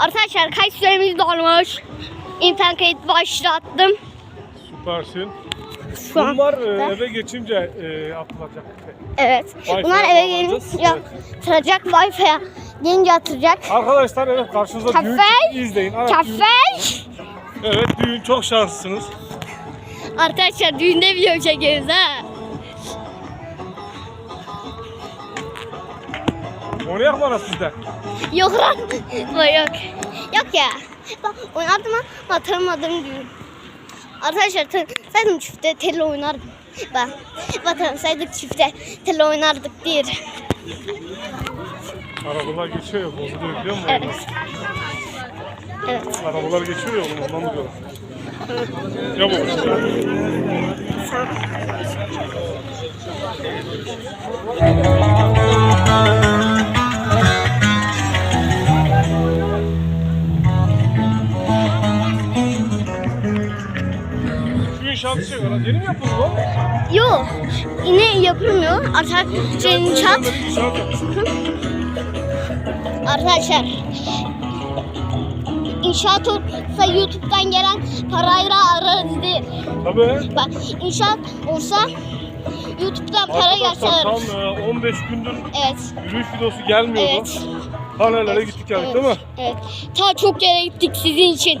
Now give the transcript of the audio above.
Arkadaşlar kayıt süremiz dolmuş. İnternet kayıt başlattım. Süpersin. Şu an. Bunlar e, eve geçince e, atılacak. Evet. Wi-Fi'ye Bunlar eve bağlanacağız. gelince atılacak. Wi-Fi'ye gelince atılacak. Arkadaşlar evet karşınızda düğün çıktı. izleyin. Evet, düğün, evet düğün çok şanslısınız. Arkadaşlar düğünde video çekiyoruz ha. Oynayak bana sizde. Yok lan. Vay yok. Yok ya. Bak oynadım ama hatırlamadım düğün. Arkadaşlar saydım çifte tel oynardım. Bak. Bakın saydık çifte tel oynardık diye. Arabalar geçiyor ya bozuluyor biliyor musun? Evet. Evet. Arabalar geçiyor ya oğlum ondan biliyorum. Ya bu. Şu inşaatı şey var. Yeni mi yapıldı bu? Yok. Yine yapılmıyor. Arkadaşlar senin çat. İnşaat yapmışsın. Arkadaşlar inşaat olsa YouTube'dan gelen parayla ararız değil. Tabii. Bak inşaat olsa YouTube'dan para gelse ararız. tam e, 15 gündür Evet. yürüyüş videosu gelmiyordu. Evet. Hanelere gittik geldik evet. değil mi? Evet. Ta çok yere gittik sizin için.